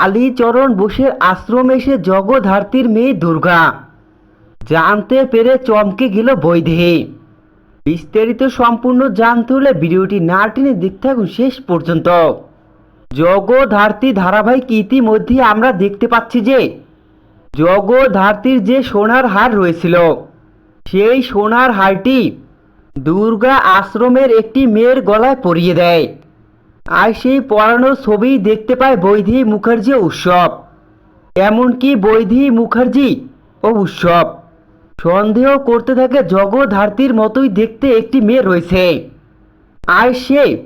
কালীচরণ বোসের আশ্রম এসে জগধার্তীর মেয়ে দুর্গা। জানতে পেরে চমকে গেল বৈদেহী। বিস্তারিত সম্পূর্ণ জানতে হলে ভিডিওটি না টেনে দেখতে থাকুন শেষ পর্যন্ত। জগধার্তী ধারাবাহিক ইতিমধ্যে আমরা দেখতে পাচ্ছি যে জগধার্তীর যে সোনার হার রয়েছিল, সেই সোনার হারটি দুর্গা আশ্রমের একটি মেয়ের গলায় পরিয়ে দেয়। আর সেই পরানো ছবি দেখতে পায় বৈধি মুখার্জি উৎসব। এমনকি বৈধি মুখার্জি ও উৎসব। সন্দেহ করতে থাকে জগধার্তীর মতোই দেখতে একটি মেয়ে রয়েছে। আর সে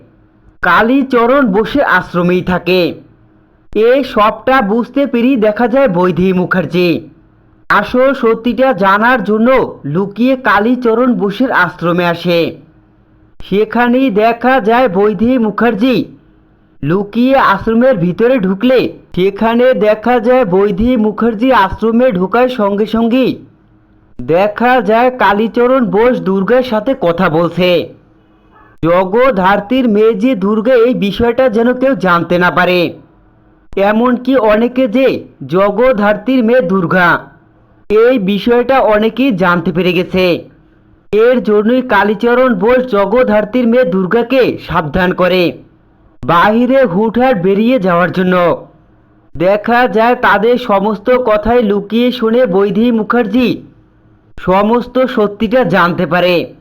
কালীচরণ বসে আশ্রমেই থাকে। এই সবটা বুঝতে পেরেই দেখা যায় বৈধি মুখার্জি। আসল সত্যিটা জানার জন্য লুকিয়ে কালীচরণ বসের আশ্রমে আসে। সেখানেই দেখা যায় বৈধি মুখার্জি। লুকিয়ে আশ্রমের ভিতরে ঢুকলে সেখানে দেখা যায় বৈধি মুখার্জি আশ্রমে ঢোকার সঙ্গে সঙ্গেই। দেখা যায় কালীচরণ বোস দুর্গার সাথে কথা বলছে। জগধার্তীর মেয়ে যে দুর্গা, এই বিষয়টা যেন কেউ জানতে না পারে। এমনকি অনেকে যে জগধার্তীর মেয়ে দুর্গা, এই বিষয়টা অনেকেই জানতে পেরে গেছে। এর জন্যই কালীচরণ বোস জগধার্তীর মেয়ে দুর্গাকে সাবধান করে। বাহিরে হুটহাট বেরিয়ে যাওয়ার জন্য। দেখা যায় তাদের সমস্ত কথাই লুকিয়ে শুনে বৈধি মুখার্জি সমস্ত সত্যিটা জানতে পারে।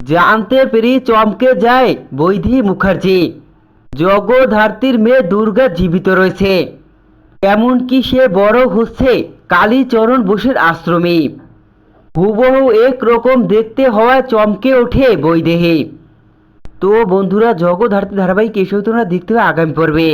জানতে পেরে চমকে যায় বৈধি মুখার্জি। জগধার্তীর মেয়ে দুর্গা জীবিত রয়েছে। এমনকি সে বড় হচ্ছে কালীচরণ বোসের আশ্রমে হুবহু এক রকম দেখতে হওয়ায় চমকে ওঠে বৈদেহী। তো বন্ধুরা জগধার্তী ধারাবাহিক এসব তোমরা দেখতে হবে আগামী পর্বে।